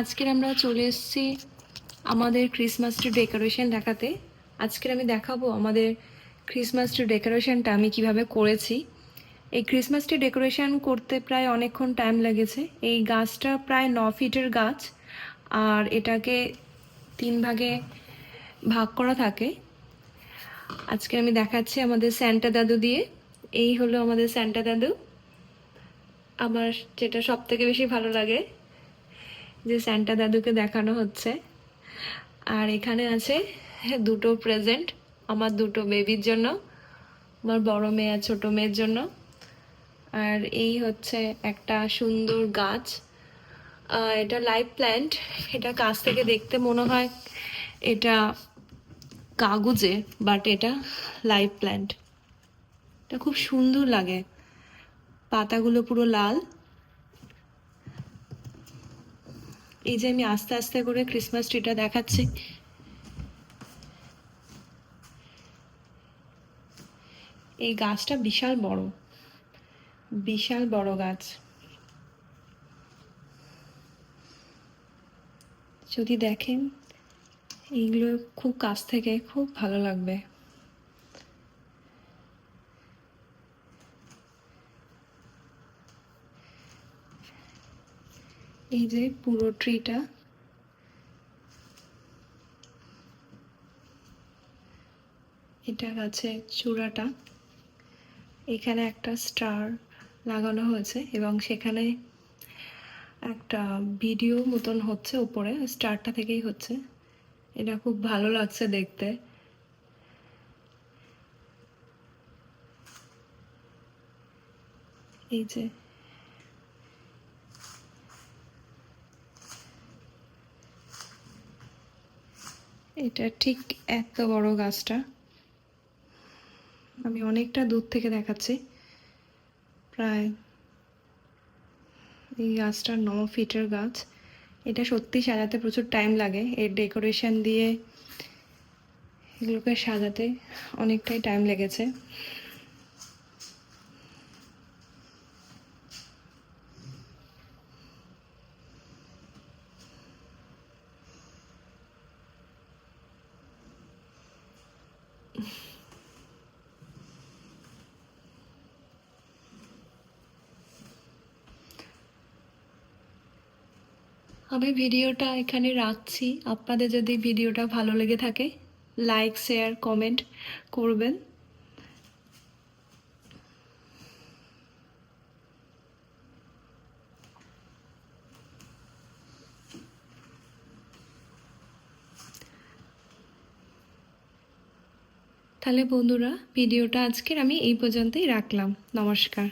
আজকের আমরা চলে এসেছি আমাদের ক্রিসমাস ট্রি ডেকোরেশন দেখাতে। আজকের আমি দেখাবো আমাদের ক্রিসমাস ট্রি ডেকোরেশনটা আমি কীভাবে করেছি। এই ক্রিসমাস ট্রি ডেকোরেশন করতে প্রায় অনেকক্ষণ টাইম লেগেছে। এই গাছটা প্রায় ন ফিটের গাছ, আর এটাকে তিন ভাগে ভাগ করা থাকে। আজকে আমি দেখাচ্ছি আমাদের স্যান্টা দাদু দিয়ে। এই হলো আমাদের স্যান্টা দাদু। আমার যেটা সব থেকে বেশি ভালো লাগে যে স্যান্টা দাদুকে দেখানো হচ্ছে। আর এখানে আছে দুটো প্রেজেন্ট আমার দুটো বেবির জন্য, আমার বড় মেয়ে আর ছোটো মেয়ের জন্য। আর এই হচ্ছে একটা সুন্দর গাছ। এটা লাইভ প্ল্যান্ট এটা কাছ থেকে দেখতে মনে হয় এটা কাগজে বাট এটা লাইভ প্ল্যান্ট এটা খুব সুন্দর লাগে। পাতাগুলো পুরো লাল। এই যে আমি আস্তে আস্তে করে ক্রিসমাস ট্রিটা দেখাচ্ছি। এই গাছটা বিশাল বড়। বিশাল বড় গাছ। যদি দেখেন, এইগুলো খুব কাছ থেকে খুব ভালো লাগবে। এই যে পুরো ট্রিটা এটা আছে চূড়াটা। এখানে একটা স্টার লাগানো হয়েছে এবং সেখানে একটা ভিডিও মতন হচ্ছে উপরে স্টারটা থেকেই হচ্ছে। এটা খুব ভালো লাগছে দেখতে। এই যে এটা ঠিক এত বড় গাছটা। আমি অনেকটা দূর থেকে দেখাচ্ছি। প্রায় এই গাছটা ন ফিটের গাছ। এটা সত্যি সাজাতে প্রচুর টাইম লাগে। এর ডেকোরেশন দিয়ে এগুলোকে সাজাতে অনেকটাই টাইম লেগেছে। আমি ভিডিওটা এখানে রাখছি। আপনাদের যদি ভিডিওটা ভালো লেগে থাকে লাইক শেয়ার কমেন্ট করবেন। তাহলে বন্ধুরা ভিডিওটা আজকের আমি এই পর্যন্তই রাখলাম। নমস্কার।